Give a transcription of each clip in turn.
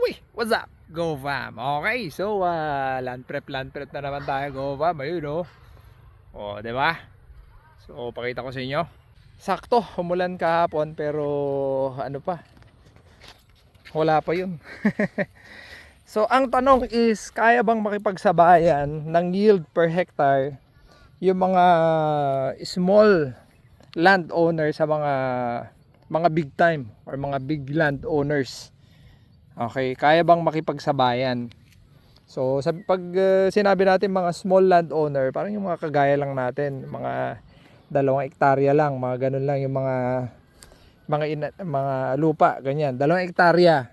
Uy, what's up? Go fam. Okay, so uh, land prep, land prep na naman tayo. Go fam, ayun oh. Oh, 'di ba? So, pakita ko sa inyo. Sakto, umulan kahapon pero ano pa? Wala pa 'yun. so, ang tanong is kaya bang makipagsabayan ng yield per hectare yung mga small landowner sa mga mga big time or mga big landowners. Okay, kaya bang makipagsabayan? So, sa pag uh, sinabi natin mga small landowner, parang yung mga kagaya lang natin, mga dalawang hektarya lang, mga ganun lang yung mga mga ina, mga lupa, ganyan, dalawang hektarya.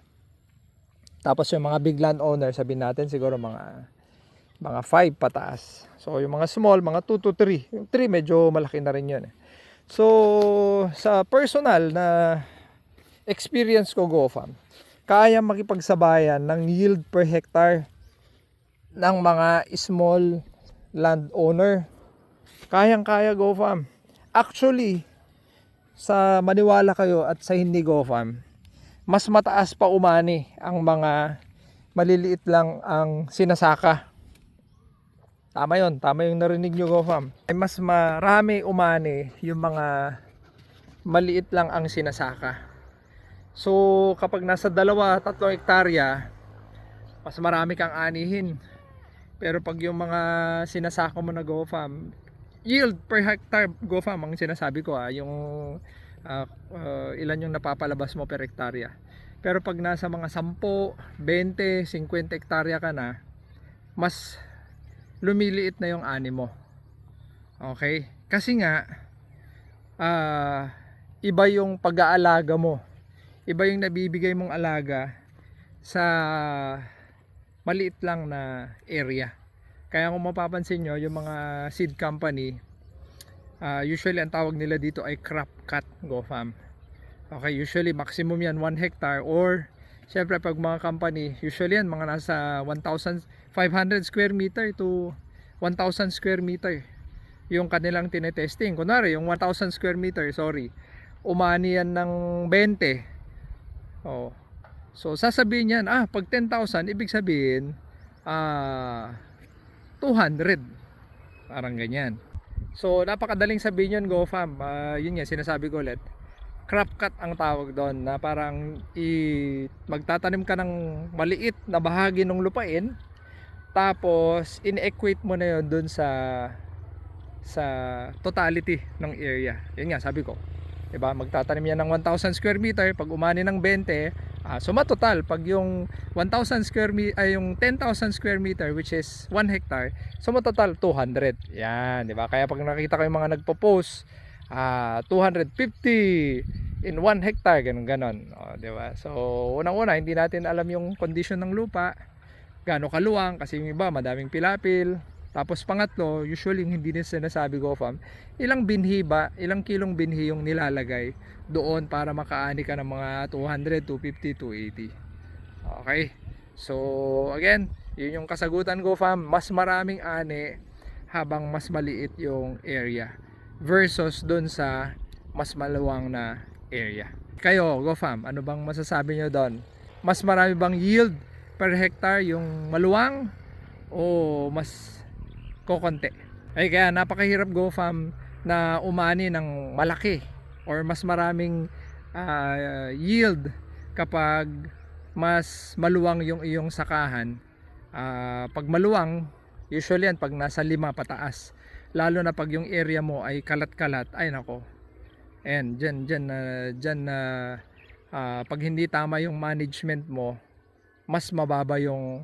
Tapos yung mga big landowner, sabihin natin siguro mga mga 5 pataas. So, yung mga small, mga 2 to 3. Yung 3 medyo malaki na rin yun. eh. So, sa personal na experience ko GoFam, kaya makipagsabayan ng yield per hectare ng mga small landowner. Kayang-kaya GoFam. Actually, sa maniwala kayo at sa hindi GoFam, mas mataas pa umani ang mga maliliit lang ang sinasaka. Tama yon, tama yung narinig nyo GoFam. Ay mas marami umani yung mga maliit lang ang sinasaka. So, kapag nasa dalawa, tatlong hektarya, mas marami kang anihin. Pero pag yung mga sinasako mo na GoFam, yield per hectare GoFam ang sinasabi ko ah, yung ah, ah, ilan yung napapalabas mo per hektarya. Pero pag nasa mga 10, 20, 50 hektarya ka na, mas lumiliit na yung ani mo. Okay? Kasi nga, ah, iba yung pag-aalaga mo iba yung nabibigay mong alaga sa maliit lang na area. Kaya kung mapapansin nyo, yung mga seed company, uh, usually ang tawag nila dito ay crop cut go farm. Okay, usually maximum yan 1 hectare or syempre pag mga company, usually yan mga nasa 1,500 square meter to 1,000 square meter yung kanilang tinetesting. Kunwari, yung 1,000 square meter, sorry, umani yan ng 20 Oh. So sasabihin niyan, ah, pag 10,000, ibig sabihin ah 200. Parang ganyan. So napakadaling sabihin 'yon, GoFam. Uh, yun nga sinasabi ko ulit. Crop cut ang tawag doon na parang i magtatanim ka ng maliit na bahagi ng lupain tapos in-equate mo na 'yon doon sa sa totality ng area. Yun nga sabi ko. Diba? Magtatanim yan ng 1,000 square meter. Pag umani ng 20, ah, suma total, pag yung 1,000 square meter, ay yung 10,000 square meter, which is 1 hectare, suma total 200. Yan, di ba? Kaya pag nakita ko yung mga nagpo-post, ah, 250 in 1 hectare, ganun ganon. O, di ba? So, unang-una, hindi natin alam yung condition ng lupa, gaano kaluwang, kasi yung iba, madaming pilapil, tapos pangatlo, usually yung hindi nila sinasabi go farm, ilang binhi ba, ilang kilong binhi yung nilalagay doon para makaani ka ng mga 200, 250, 280. Okay? So, again, yun yung kasagutan go farm, mas maraming ani habang mas maliit yung area versus doon sa mas maluwang na area. Kayo, go farm, ano bang masasabi nyo doon? Mas marami bang yield per hectare yung maluwang o mas kokonti. Ay kaya napakahirap go farm na umani ng malaki or mas maraming uh, yield kapag mas maluwang yung iyong sakahan. Uh, pag maluwang, usually yan pag nasa lima pataas. Lalo na pag yung area mo ay kalat-kalat, ay nako. And dyan, dyan, uh, dyan uh, uh, pag hindi tama yung management mo, mas mababa yung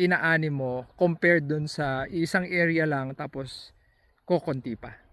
inaani mo compared dun sa isang area lang tapos kokonti pa.